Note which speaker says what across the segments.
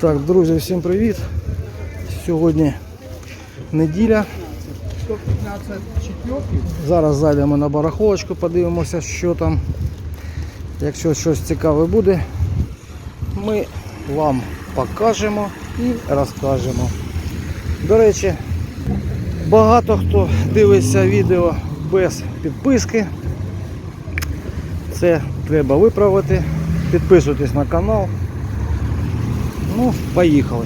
Speaker 1: Так, друзі, всім привіт. Сьогодні неділя. Зараз зайдемо на барахолочку, подивимося, що там. Якщо щось цікаве буде, ми вам покажемо і розкажемо. До речі, багато хто дивиться відео без підписки. Це треба виправити. Підписуйтесь на канал. Ну, поїхали.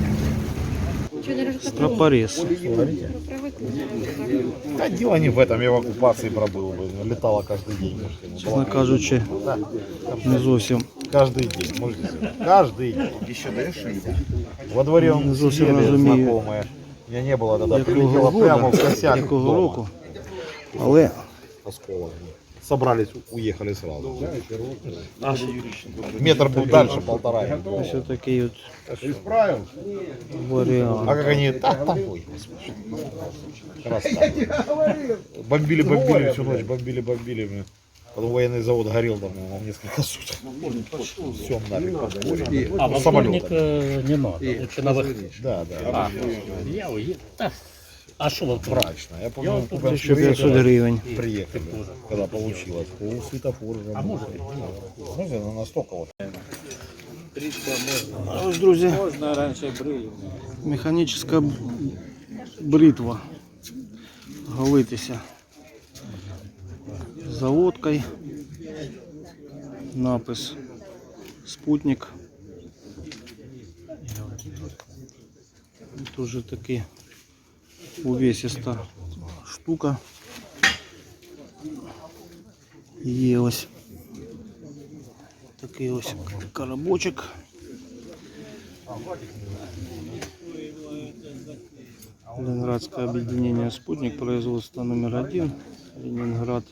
Speaker 1: Стропорез.
Speaker 2: Да дело не в этом, я в оккупации пробыл бы, летала каждый день.
Speaker 1: Чесно кажучи, не зовсім
Speaker 2: Каждый день, можете сказать. Каждый день. Еще даешь Во дворе он
Speaker 1: Не зовсім
Speaker 2: сидели
Speaker 1: розумію.
Speaker 2: знакомые. Меня не было тогда,
Speaker 1: якого
Speaker 2: прилетела прямо в
Speaker 1: года,
Speaker 2: косяк
Speaker 1: якого
Speaker 2: дома.
Speaker 1: року. Але
Speaker 2: Осколок. Собрались, уехали сразу. Метр был дальше, полтора.
Speaker 1: ось такий от
Speaker 2: Исправил. А
Speaker 1: варіант.
Speaker 2: как они, да, такой, господи. Красава. Бомбили, бомбили всю ночь, бомбили, бомбили. блин. Потом военный завод горел там на несколько суток. Все, нафиг, подполье.
Speaker 3: А
Speaker 2: Ну,
Speaker 3: во
Speaker 2: самолетом.
Speaker 3: вторник э, не надо. Лучше на выходные.
Speaker 2: Да, да.
Speaker 3: А, я уеду. А что вот брать?
Speaker 2: Мрачно. Я помню,
Speaker 3: тут
Speaker 2: куда
Speaker 1: 1500 гривень.
Speaker 2: приехали, когда получилось. Пол светофор же. А может? Ну, настолько вот.
Speaker 1: А ось, друзі,
Speaker 3: Можно раньше брили.
Speaker 1: механічна бритва. Голитися заводкою. Напис Спутник. Дуже таки увесиста штука. Є ось такий ось коробочок. Ленинградское объединение «Спутник», производство номер один, Ленинград,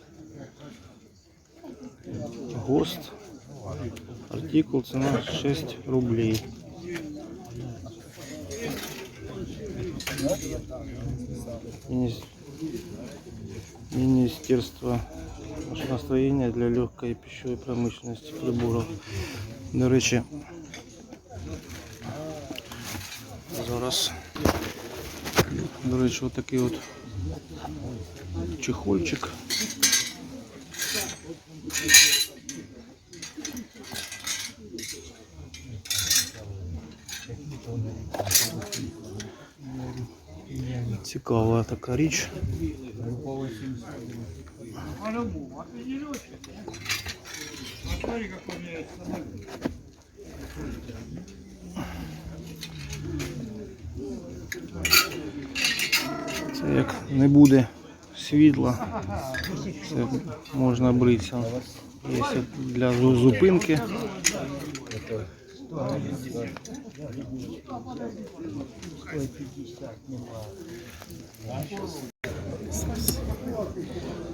Speaker 1: ГОСТ, артикул, цена 6 рублей. Мини- Министерство машиностроения для легкой пищевой промышленности приборов. До речі, зараз До речі, отакий от чехольчик. Цікава така річ. Це як не буде світла, це можна бритися. Є для зупинки.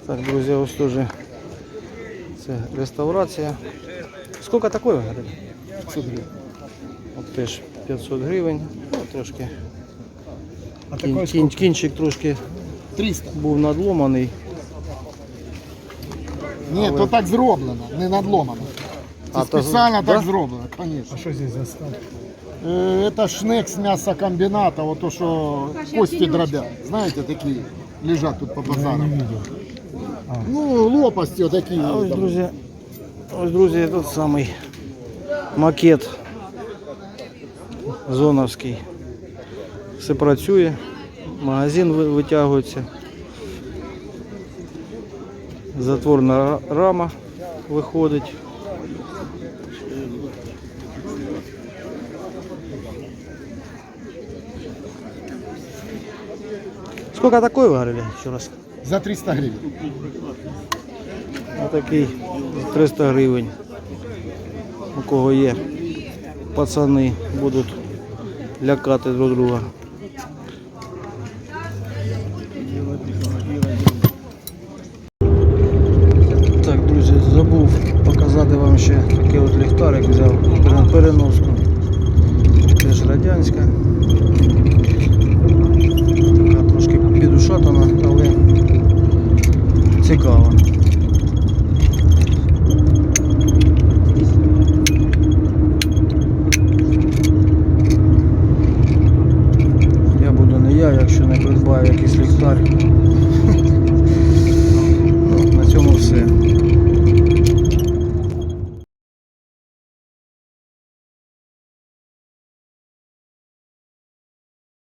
Speaker 1: Так, друзі, ось теж це реставрація. Скільки такої говорили? 500 гривень. От теж 500 гривень. Ну, трошки. Кін, кін, кінчик трошки
Speaker 4: 300.
Speaker 1: був надломаний.
Speaker 4: Ні, то так зроблено, не надломано. Це
Speaker 1: то-
Speaker 4: спеціально
Speaker 1: да?
Speaker 4: так зроблено, звісно. А що здесь застав? Це шнек з м'ясокомбіната, то, що кості дробять. Знаєте, такі лежать тут по базарам. Ну, лопасті отакі.
Speaker 1: А ось,
Speaker 4: там.
Speaker 1: друзі, ось, друзі, тут самий макет зоновський. Все працює, магазин ви- витягується. Затворна ра- рама виходить. Сколько такой вы говорили еще раз?
Speaker 4: За 300 гривень.
Speaker 1: Отакий 300 гривень. У кого є пацани будуть лякати друг друга. Так, друзі, забув показати вам ще такий от ліхтарик взяв пере- переноску. Теж радянська. цікаво. Я буду не я, якщо не придбаю якийсь ліхтар.